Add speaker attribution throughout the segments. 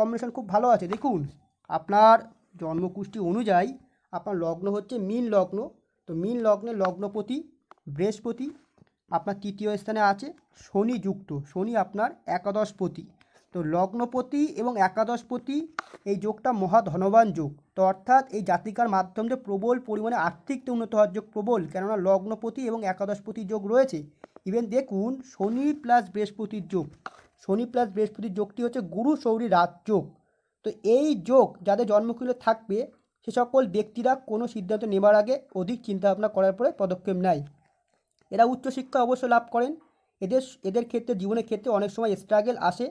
Speaker 1: Combination খুব ভালো আছে। দেখুন, আপনার জন্মকুষ্টি অনুযায়ী আপনার লগ্ন হচ্ছে মীন লগ্ন। তো মীন লগ্নে লগ্নপতি বৃহস্পতি আপনার তৃতীয় স্থানে আছে, শনি যুক্ত। শনি আপনার একাদশপতি। তো লগ্নপতি এবং একাদশপতি এই যোগটা মহা ধনবান যোগ। তো অর্থাৎ এই জাতিকার মাধ্যমে প্রবল পরিমাণে আর্থিক উন্নত হওয়ার যোগ প্রবল। কেননা লগ্নপতি এবং একাদশপতি যোগ রয়েছে। ইভেন দেখুন, শনি প্লাস বৃহস্পতির যোগ। শনি প্লাস বৃহস্পতির যোগটি হচ্ছে গুরু সৌরী রাত যোগ। তো এই যোগ যাদের জন্মকুলে থাকবে, সে সকল ব্যক্তিরা কোনো সিদ্ধান্ত নেবার আগে অধিক চিন্তাভাবনা করার পরে পদক্ষেপ নেয়। এরা উচ্চশিক্ষা অবশ্য লাভ করেন। এদের এদের ক্ষেত্রে, জীবনের ক্ষেত্রে অনেক সময় স্ট্রাগেল আসে।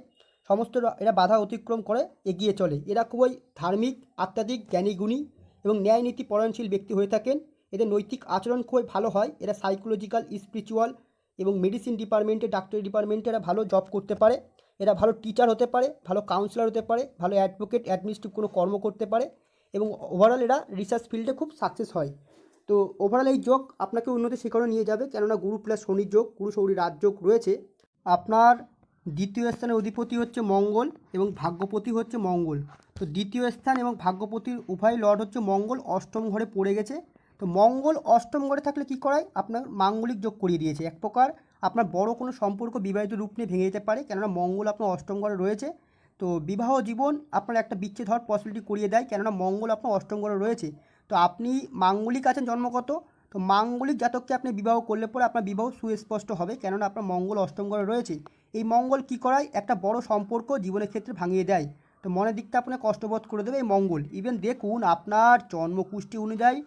Speaker 1: সমস্ত এরা বাধা অতিক্রম করে এগিয়ে চলে। এরা খুবই ধার্মিক আত্মাধিক জ্ঞানী গুণী এবং ন্যায় নীতি পরায়ণশীল ব্যক্তি হয়ে থাকেন। এদের নৈতিক আচরণ খুবই ভালো হয়। এরা সাইকোলজিক্যাল স্পিরিচুয়াল এবং মেডিসিন ডিপার্টমেন্টে ডাক্তারি ডিপার্টমেন্টে এরা ভালো জব করতে পারে। এরা ভালো টিচার হতে পারে, ভালো কাউন্সিলর হতে পারে, ভালো অ্যাডভোকেট অ্যাডমিনিস্ট্রেটিভ কোনো কর্ম করতে পারে এবং ওভারঅল এরা রিসার্চ ফিল্ডে খুব সাকসেস হয়। তো ওভারঅল এই যোগ আপনাকে উন্নতি শিখরে নিয়ে যাবে, কেননা গুরু প্লাস শনির যোগ, গুরু রাজ যোগ রয়েছে। আপনার দ্বিতীয় স্থানের অধিপতি হচ্ছে মঙ্গল এবং ভাগ্যপতি হচ্ছে মঙ্গল। তো দ্বিতীয় স্থান এবং ভাগ্যপতির উভয় লর্ড হচ্ছে মঙ্গল, অষ্টম ঘরে পড়ে গেছে। তো মঙ্গল অষ্টম ঘরে থাকলে কি করায়? আপনার মাঙ্গলিক যোগ করিয়ে দিয়েছে। এক প্রকার আপনার বড় কোনো সম্পর্ক বিবাহিত রূপ নিয়ে ভেঙে যেতে পারে। কেননা মঙ্গল আপনার অষ্টম ঘরে রয়েছে। তো বিবাহ জীবন আপনার একটা বিচ্ছেদ হওয়ার পসিবিলিটি করিয়ে দেয়। কেননা মঙ্গল আপনার অষ্টম ঘরে রয়েছে। তো আপনি মাঙ্গলিক আছেন জন্মগত। তো মাঙ্গলিক জাতককে আপনি বিবাহ করলে পরে আপনার বিবাহ সুস্পষ্ট হবে। কেননা আপনার মঙ্গল অষ্টম ঘরে রয়েছে। এই মঙ্গল কী করায়? একটা বড় সম্পর্ক জীবনের ক্ষেত্রে ভাঙিয়ে দেয়। তো মনের দিকটা আপনার কষ্টবোধ করে দেবে এই মঙ্গল। ইভেন দেখুন, আপনার জন্মকুষ্টি অনুযায়ী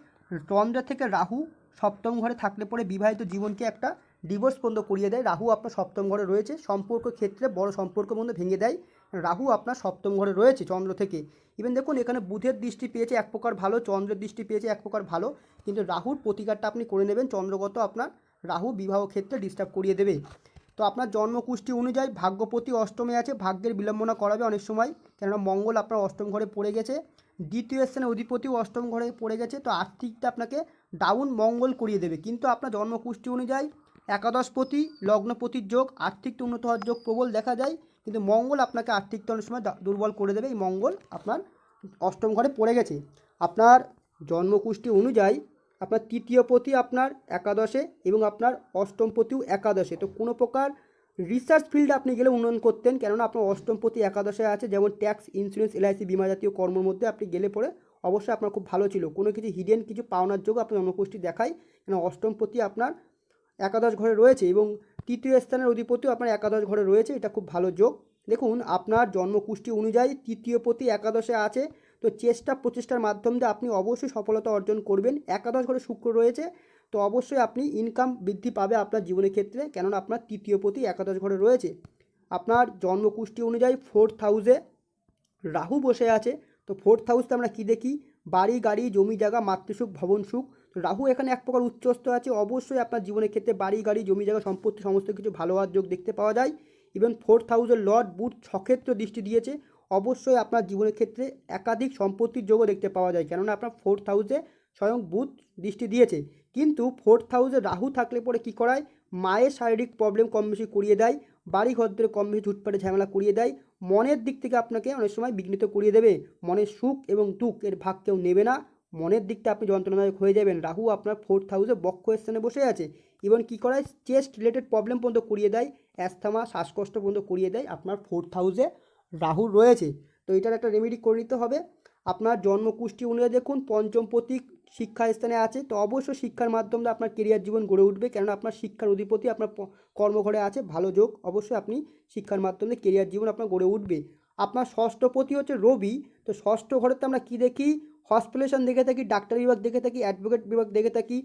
Speaker 1: চন্দ্র থেকে রাহু সপ্তম ঘরে থাকলে পরে বিবাহিত জীবনকে একটা ডিভোর্স পর্যন্ত করিয়ে দেয়। রাহু আপনার সপ্তম ঘরে রয়েছে। সম্পর্ক ক্ষেত্রে বড় সম্পর্ক মধ্যে ভেঙে দেয়। রাহু আপনার সপ্তম ঘরে রয়েছে চন্দ্র থেকে। ইভেন দেখুন, এখানে বুধের দৃষ্টি পেয়েছে এক প্রকার ভালো, চন্দ্রের দৃষ্টি পেয়েছে এক প্রকার ভালো। কিন্তু রাহুর প্রতিকারটা আপনি করে নেবেন। চন্দ্রগত আপনার রাহু বিবাহ ক্ষেত্রে ডিস্টার্ব করিয়ে দেবে। তো আপনার জন্মকুষ্টি অনুযায়ী ভাগ্যপতি অষ্টমে আছে, ভাগ্যের বিলম্বনা করাবে অনেক সময়। কেননা মঙ্গল আপনার অষ্টম ঘরে পড়ে গেছে, দ্বিতীয় স্থানে অধিপতিও অষ্টম ঘরে পড়ে গেছে, তো আর্থিকটা আপনাকে ডাউন মঙ্গল করিয়ে দেবে। কিন্তু আপনার জন্মকুষ্টি অনুযায়ী একাদশপতি, লগ্নপতির যোগ আর্থিক উন্নত হওয়ার যোগ প্রবল দেখা যায়, কিন্তু মঙ্গল আপনাকে আর্থিক অনেক সময় দুর্বল করে দেবে। এই মঙ্গল আপনার অষ্টম ঘরে পড়ে গেছে। আপনার জন্মকুষ্টি অনুযায়ী আপনার তৃতীয় পতি আপনার একাদশে এবং আপনার অষ্টম পতিও একাদশে। তো কোনো প্রকার রিসার্চ ফিল্ডে আপনি গেলে উন্নয়ন করতেন, কেননা আপনার অষ্টম পতি একাদশে আছে, যেমন ট্যাক্স ইন্স্যুরেন্স এলআইসি বিমা জাতীয় কর্মের মধ্যে আপনি গেলে পরে অবশ্যই আপনার খুব ভালো ছিল। কোনো কিছু হিডেন কিছু পাওনার যোগ আপনার জন্মকুষ্টি দেখায় কেন অষ্টম পতি আপনার একাদশ ঘরে রয়েছে এবং তৃতীয় স্থানের অধিপতিও আপনার একাদশ ঘরে রয়েছে, এটা খুব ভালো যোগ। দেখুন, আপনার জন্মকুষ্টি অনুযায়ী তৃতীয় পতি একাদশে আছে তো চেষ্টা প্রচেষ্টার মাধ্যম দিয়ে আপনি অবশ্যই সফলতা অর্জন করবেন। একাদশ ঘরে শুক্র রয়েছে, তো অবশ্যই আপনি ইনকাম বৃদ্ধি পাবে আপনার জীবনের ক্ষেত্রে, কেননা আপনার তৃতীয় পতি একাদশ ঘরে রয়েছে। আপনার জন্মকুষ্টি অনুযায়ী ফোর্থ হাউসে রাহু বসে আছে, তো ফোর্থ হাউসে আমরা কী দেখি? বাড়ি, গাড়ি, জমি, জায়গা, মাতৃসুখ, ভবন, সুখ। রাহু এখানে এক প্রকার উচ্চস্থ আছে, অবশ্যই আপনার জীবনের ক্ষেত্রে বাড়ি, গাড়ি, জমি, জায়গা, সম্পত্তি, সমস্ত কিছু ভালো হওয়ার যোগ দেখতে পাওয়া যায়। ইভেন ফোর্থ হাউসের লর্ড বুট ছক্ষেত্র দৃষ্টি দিয়েছে অবশ্যই আপনার জীবনের ক্ষেত্রে একাধিক সম্পত্তির যোগও দেখতে পাওয়া যায়। কেননা আপনার ফোর্থ হাউসে স্বয়ং বুধ দৃষ্টি দিয়েছে। কিন্তু ফোর্থ হাউসে রাহু থাকলে পরে কী করায়? মায়ের শারীরিক প্রবলেম কম বেশি করিয়ে দেয় বাড়ি ঘরদের কম বেশি ঝুটপাটে ঝামেলা করিয়ে দেয়, মনের দিক থেকে আপনাকে অনেক সময় বিঘ্নিত করিয়ে দেবে। মনের সুখ এবং দুঃখ এর ভাগ কেউ নেবে না। মনের দিকটা আপনি যন্ত্রণাদায়ক হয়ে যাবেন। রাহু আপনার ফোর্থ হাউসে বক্ষ স্থানে বসে আছে। এবং কী করায়? চেস্ট রিলেটেড প্রবলেম পর্যন্ত করিয়ে দেয় অ্যাস্থমা শ্বাসকষ্ট পর্যন্ত করিয়ে দেয়, আপনার ফোর্থ হাউসে রাহু রয়েছে, তো এটার একটা রেমেডি করে নিতে হবে। আপনার জন্মকুষ্টি অনুযায়ী দেখুন, পঞ্চম প্রতীক শিক্ষা স্থানে আছে, তো অবশ্যই শিক্ষার মাধ্যমে আপনার কেরিয়ার জীবন গড়ে উঠবে, কেননা আপনার শিক্ষার অধিপতি, আপনার কর্মঘরে আছে, ভালো যোগ, অবশ্যই আপনি শিক্ষার মাধ্যমে কেরিয়ার জীবন আপনার গড়ে উঠবে। আপনার ষষ্ঠপতি হচ্ছে রবি, তো ষষ্ঠ ঘরেতে আমরা কী দেখি? হসপিটালেশন দেখে থাকি, ডাক্তার বিভাগ দেখে থাকি অ্যাডভোকেট বিভাগ দেখে থাকি,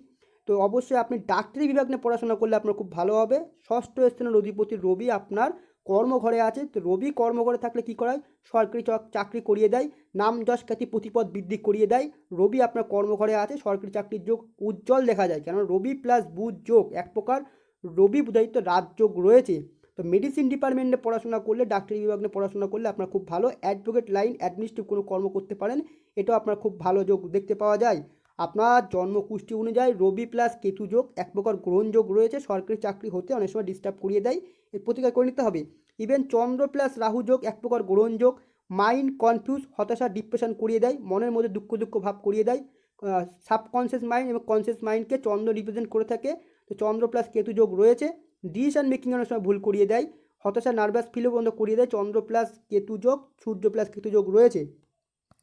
Speaker 1: তো অবশ্যই আপনি ডাক্তারি বিভাগ নিয়ে পড়াশোনা করলে আপনার খুব ভালো হবে। ষষ্ঠ স্থানের অধিপতি রবি, আপনার কর্মঘরে আছে, তো রবি কর্মঘরে থাকলে কী করায়? সরকারি চাকরি করিয়ে দেয়, নাম যশ খ্যাতি প্রতিপদ বৃদ্ধি করিয়ে দেয়। রবি আপনার কর্মঘরে আছে, সরকারি চাকরির যোগ উজ্জ্বল দেখা যায়। কেন রবি প্লাস বুধ যোগ এক প্রকার, রবি বুধায়িত রাজযোগ রয়েছে। তো মেডিসিন ডিপার্টমেন্টে পড়াশোনা করলে, ডাক্তারি বিভাগ নিয়ে পড়াশোনা করলে আপনার খুব ভালো। অ্যাডভোকেট লাইন অ্যাডমিনিস্ট্রেটিভ কোনো কর্ম করতে পারেন, এটাও আপনার খুব ভালো যোগ দেখতে পাওয়া যায়। আপনার জন্মকুষ্টি অনুযায়ী রবি প্লাস কেতু যোগ, এক প্রকার গ্রহণ যোগ রয়েছে, সরকারি চাকরি হতে অনেক সময় ডিস্টার্ব করিয়ে দেয়, এর প্রতিকার করে নিতে হবে। ইভেন চন্দ্র প্লাস রাহু যোগ, এক প্রকার গ্রহণ যোগ মাইন্ড কনফিউজ হতাশা ডিপ্রেশন করিয়ে দেয়, মনের মধ্যে দুঃখ দুঃখ ভাব করিয়ে দেয় সাবকনসিয়াস মাইন্ড এবং কনসিয়াস মাইন্ডকে চন্দ্র রিপ্রেজেন্ট করে থাকে। তো চন্দ্র প্লাস কেতু যোগ রয়েছে ডিসিশন মেকিং অনেক সময় ভুল করিয়ে দেয়, হতাশা নার্ভাস ফিলও বন্ধ করিয়ে দেয়, চন্দ্র প্লাস কেতু যোগ, সূর্য প্লাস কেতু যোগ রয়েছে।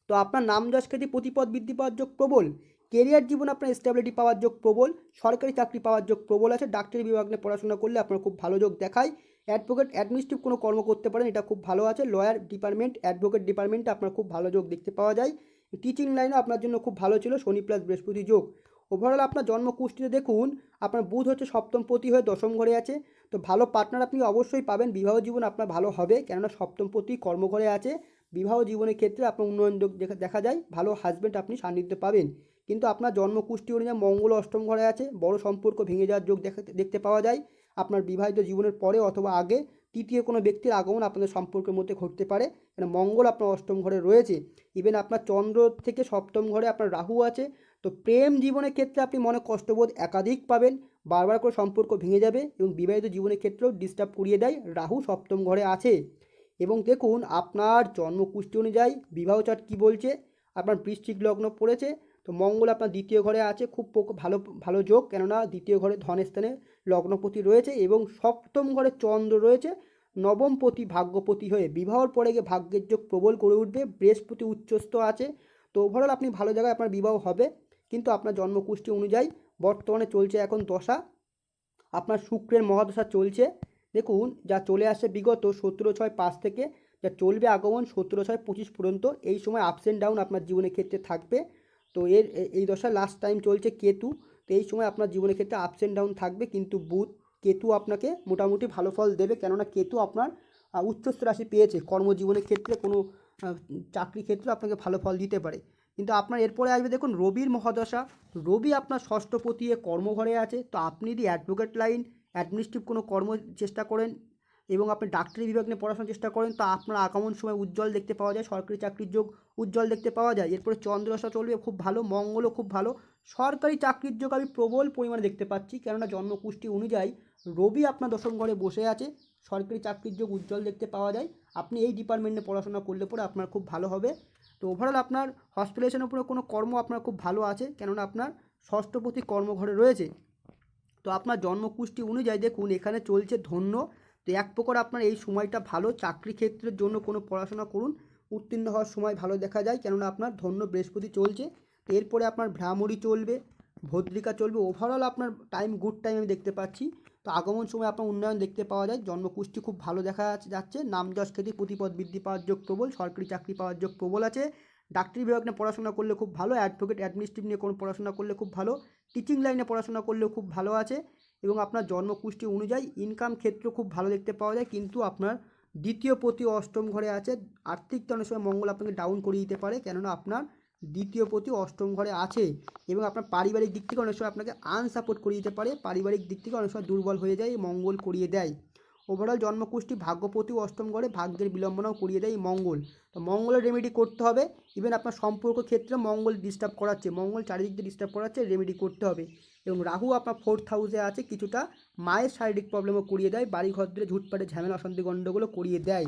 Speaker 1: তো আপনার নাম যশ খ্যাতি প্রতিপদ বৃদ্ধি পাওয়ার যোগ প্রবল। কেরিয়ার জীবন আপনার স্টেবিলিটি পাওয়ার যোগ প্রবল, সরকারি চাকরি পাওয়ার যোগ প্রবল আছে, ডাক্তারি বিভাগ নিয়ে পড়াশোনা করলে আপনার খুব ভালো যোগ দেখায়। অ্যাডভোকেট অ্যাডমিনিস্ট্রেটিভ কোনো কর্ম করতে পারেন, এটা খুব ভালো আছে। লয়ার ডিপার্টমেন্ট অ্যাডভোকেট ডিপার্টমেন্টে আপনার খুব ভালো যোগ দেখতে পাওয়া যায়। টিচিং লাইনও আপনার জন্য খুব ভালো ছিল, শনি প্লাস বৃহস্পতি যোগ। ওভারঅল আপনার জন্ম কুষ্টিতে দেখুন, আপনার বুধ হচ্ছে সপ্তম পতি হয়ে দশম ঘরে আছে। তো ভালো পার্টনার আপনি অবশ্যই পাবেন, বিবাহ জীবন আপনার ভালো হবে, কেননা সপ্তম পতি কর্মঘরে আছে। বিবাহ জীবনের ক্ষেত্রে আপনার উন্নয়ন দেখা যায়, ভালো হাজব্যান্ড আপনি সান্নিধ্য পাবেন। কিন্তু আপনার জন্ম কুষ্টি অনুযায়ী মঙ্গল অষ্টম ঘরে আছে, বড় সম্পর্ক ভেঙে যাওয়ার যোগ দেখা দেখতে পাওয়া যায়। আপনার বিবাহিত জীবনের পরে অথবা আগে তৃতীয় কোনো ব্যক্তির আগমন আপনাদের সম্পর্কের মধ্যে ঘটতে পারে। কেন মঙ্গল আপনার অষ্টম ঘরে রয়েছে। ইভেন আপনার চন্দ্র থেকে সপ্তম ঘরে আপনার রাহু আছে। তো প্রেম জীবনের ক্ষেত্রে আপনি মনে কষ্টবোধ একাধিক পাবেন। বারবার করে সম্পর্ক ভেঙে যাবে এবং বিবাহিত জীবনের ক্ষেত্রেও ডিস্টার্ব করিয়ে দেয়। রাহু সপ্তম ঘরে আছে। এবং দেখুন, আপনার জন্মকুষ্টি অনুযায়ী বিবাহ চার্ট কী বলছে? আপনার বৃশ্চিক লগ্ন পড়েছে। তো মঙ্গল আপনার দ্বিতীয় ঘরে আছে, খুব ভালো ভালো যোগ। কেননা দ্বিতীয় ঘরে ধনস্থানে লগ্নপতি রয়েছে এবং সপ্তম ঘরে চন্দ্র রয়েছে। নবমপতি ভাগ্যপতি হয়ে বিবাহর পরে গিয়ে ভাগ্যের যোগ প্রবল করে উঠবে। বৃহস্পতি উচ্চস্থ আছে। তো ওভারঅল আপনি ভালো জায়গায় আপনার বিবাহ হবে। কিন্তু আপনার জন্মকুষ্টি অনুযায়ী বর্তমানে চলছে এখন দশা। আপনার শুক্রের মহাদশা চলছে। দেখুন, যা চলে আসে বিগত সতেরো ছয় পাঁচ থেকে, যা চলবে আগমন সতেরো ছয় পঁচিশ পর্যন্ত, এই সময় আপস অ্যান্ড ডাউন আপনার জীবনের ক্ষেত্রে থাকবে। তো এর এই দশা লাস্ট টাইম চলছে কেতু, তো এই সময় আপনার জীবনের ক্ষেত্রে আপস অ্যান্ড ডাউন থাকবে, কিন্তু বুধ, কেতু আপনাকে মোটামুটি ভালো ফল দেবে, কেননা কেতু আপনার উচ্চস্থ রাশি পেয়েছে। কর্মজীবনের ক্ষেত্রে কোনো চাকরি ক্ষেত্রে আপনাকে ভালো ফল দিতে পারে। কিন্তু আপনার এরপরে আসবে দেখুন রবির মহাদশা। রবি আপনার ষষ্ঠপতি এ কর্মঘরে আছে, তো আপনি যদি অ্যাডভোকেট লাইন অ্যাডমিনিস্ট্রেটিভ কোনো কর্ম চেষ্টা করেন এবং আপনি ডাক্তারি বিভাগ নিয়ে পড়াশোনার চেষ্টা করেন, তো আপনার আগমন সময় উজ্জ্বল দেখতে পাওয়া যায়, সরকারি চাকরির যোগ উজ্জ্বল দেখতে পাওয়া যায়। এরপরে চন্দ্রদশা চলবে, খুব ভালো, মঙ্গলও খুব ভালো। সরকারি চাকরির যোগ আমি প্রবল পরিমাণে দেখতে পাচ্ছি, কেননা জন্মকুষ্টি অনুযায়ী রবি আপনার দশম ঘরে বসে আছে, সরকারি চাকরির যোগ উজ্জ্বল দেখতে পাওয়া যায়। আপনি এই ডিপার্টমেন্টে পড়াশোনা করলে পরে আপনার খুব ভালো হবে। তো ওভারঅল আপনার হসপিটালেশনের উপরে কোনো কর্ম আপনার খুব ভালো আছে, কেননা আপনার ষষ্ঠপতি কর্মঘরে রয়েছে। তো আপনার জন্মকুষ্টি অনুযায়ী দেখুন, এখানে চলছে ধন্য তো এক প্রকার আপনার এই সময়টা ভালো। চাকরি ক্ষেত্রের জন্য কোনো পড়াশোনা করুন। উত্তীর্ণ হওয়ার সময় ভালো দেখা যায়। কেননা আপনার ধন্য বৃহস্পতি চলছে। এরপরে আপনার ভ্রামরি চলবে, ভদ্রিকা চলবে। ওভারঅল আপনার টাইম গুড টাইম আমি দেখতে পাচ্ছি। তো আগমন সময় আপনার উন্নয়ন দেখতে পাওয়া যায়। জন্মকুষ্টি খুব ভালো দেখা যাচ্ছে- যাচ্ছে। নাম যশ খ্যাতি প্রতিপদ বৃদ্ধি পাওয়ার যোগ প্রবল। সরকারি চাকরি পাওয়ার যোগ প্রবল আছে। ডাক্তারি বিভাগ নিয়ে পড়াশোনা করলে খুব ভালো। অ্যাডভোকেট অ্যাডমিনিস্ট্রেটিভ নিয়ে কোনো পড়াশোনা করলে খুব ভালো। টিচিং লাইনে পড়াশোনা করলেও খুব ভালো আছে। এবং আপনার জন্মকুষ্টি অনুযায়ী ইনকাম ক্ষেত্র খুব ভালো দেখতে পাওয়া যায়। কিন্তু আপনার দ্বিতীয় প্রতি অষ্টম ঘরে আছে। আর্থিক অনেক সময় মঙ্গল আপনাকে ডাউন করে দিতে পারে। কেননা আপনার দ্বিতীয় প্রতি অষ্টম ঘরে আছে এবং আপনার পারিবারিক দিক থেকে অনেক সময় আপনাকে আনসাপোর্ট করিয়ে দিতে পারে। পারিবারিক দিক থেকে অনেক সময় দুর্বল হয়ে যায়, মঙ্গল করিয়ে দেয়। ওভারঅল জন্মকুষ্টি ভাগ্যপতি অষ্টম ঘরে ভাগ্যের বিলম্বনাও করিয়ে দেয় মঙ্গল। তো মঙ্গলের রেমেডি করতে হবে। ইভেন আপনার সম্পর্ক ক্ষেত্রে মঙ্গল ডিস্টার্ব করাচ্ছে। মঙ্গল চারিদিক দিয়ে ডিস্টার্ব করাচ্ছে রেমেডি করতে হবে। এবং রাহু আপনার ফোর্থ হাউসে আছে, কিছুটা মায়ের শারীরিক প্রবলেমও করিয়ে দেয়। বাড়ি ঘর ধরে ঝুটপাটে ঝামেলা, অশান্তি গণ্ডগোলও করিয়ে দেয়।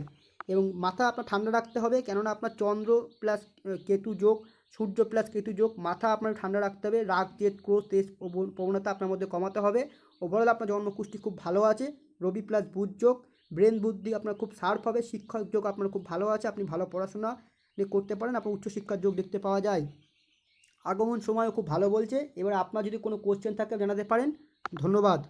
Speaker 1: এবং মাথা আপনার ঠান্ডা রাখতে হবে, কেননা আপনার চন্দ্র প্লাস কেতু যোগ সূর্য প্লাস কেতু যোগ, মাথা আপনার ঠান্ডা রাখতে হবে, রাগ, জেদ, ক্রোধ, তেজ প্রবণ- প্রবণতা আপনার মধ্যে কমাতে হবে। ওভারঅল আপনার জন্মকুষ্টি খুব ভালো আছে, রবি প্লাস বুধ যোগ, ব্রেন বুদ্ধি আপনার খুব শার্প হবে, শিক্ষক যোগ আপনার খুব ভালো আছে, আপনি ভালো পড়াশোনা করতে পারেন, আপনার উচ্চশিক্ষার যোগ দেখতে পাওয়া যায়। আগমন সময়ও খুব ভালো বলছে, এবার আপনার যদি কোনো কোশ্চেন থাকে জানাতে পারেন, ধন্যবাদ।